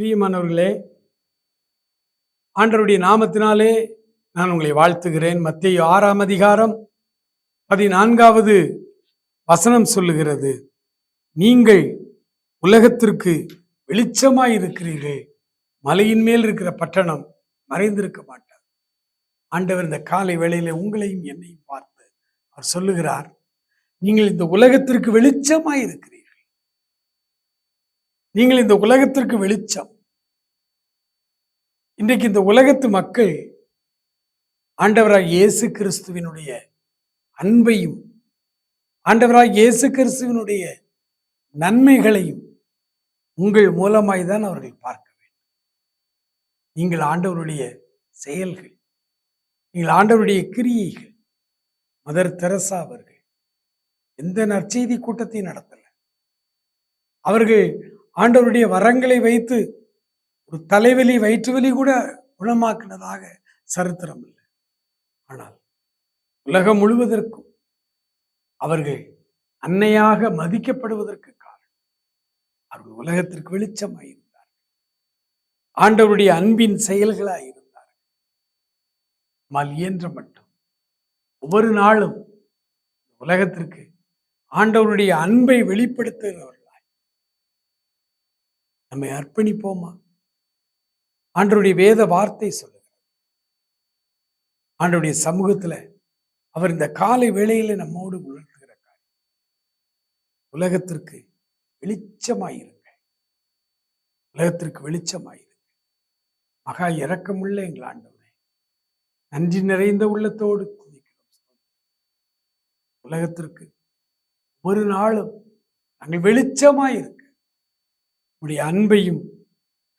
பிரியமானவர்களே ஆண்டவருடைய நாமத்தினாலே நான் உங்களை வாழ்த்துகிறேன். மத்திய ஆறாம் அதிகாரம் பதினான்காவது வசனம் சொல்லுகிறது நீங்கள் உலகத்திற்கு வெளிச்சமாய் இருக்கிறீர்கள் மலையின் மேல் இருக்கிற பட்டணம் மறைந்திருக்க மாட்டார். ஆண்டவர் இந்த காலை வேளையில உங்களையும் என்னையும் பார்த்து அவர் சொல்லுகிறார் நீங்கள் இந்த உலகத்திற்கு வெளிச்சமாய் இருக்கிறீர்கள் நீங்கள் இந்த உலகத்திற்கு வெளிச்சம். இன்றைக்கு இந்த உலகத்து மக்கள் ஆண்டவராய் இயேசு கிறிஸ்துவினுடைய அன்பையும் ஆண்டவராய் இயேசு கிறிஸ்துவினுடைய நன்மைகளையும் உங்கள் மூலமாய் தான் அவர்கள் பார்க்க வேண்டும். நீங்கள் ஆண்டவருடைய செயல்கள் நீங்கள் ஆண்டவருடைய கிரியைகள் மதர் தெரசா அவர்கள் எந்த நற்செய்தி கூட்டத்தையும் நடத்தலை. அவர்கள் ஆண்டவருடைய வரங்களை வைத்து ஒரு தலைவலி வயிற்று வலி கூட குணமாக்கினதாக சரித்திரம் இல்லை. ஆனால் உலகம் முழுவதற்கும் அவர்கள் அன்னையாக மதிக்கப்படுவதற்கு காரணம் அவர்கள் உலகத்திற்கு வெளிச்சமாய் இருந்தார் ஆண்டவருடைய அன்பின் செயல்களாக இருந்தார்கள் மல் இயன்ற மட்டும் ஒவ்வொரு நாளும் உலகத்திற்கு ஆண்டவருடைய அன்பை வெளிப்படுத்துகிறவர்களாய் நம்மை அர்ப்பணிப்போமா? ஆண்டருடைய வேத வார்த்தை சொல்லுகிறது. ஆண்டருடைய சமூகத்துல அவர் இந்த காலை வேளையில நம்மோடு உணர்த்துகிற காரியம். உலகத்திற்கு வெளிச்சமாயிருங்க உலகத்திற்கு வெளிச்சமாயிருங்க மகா இறக்கமுள்ள எங்கள் ஆண்டவரே நன்றி நிறைந்த உள்ளத்தோடு துதிக்கிறோம். உலகத்திற்கு ஒரு நாளும் நாங்கள் வெளிச்சமாயிருக்க உடைய அன்பையும்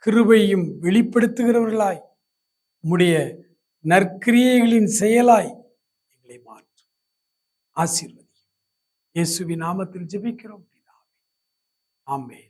கிருபையும் வெளிப்படுத்துகிறவர்களாய் உம்முடைய நற்கிரியைகளின் செயலாய் எங்களை மாற்றும். ஆசீர்வதி இயேசுவின் நாமத்தில் ஜெபிக்கிறோம் பிதாவே.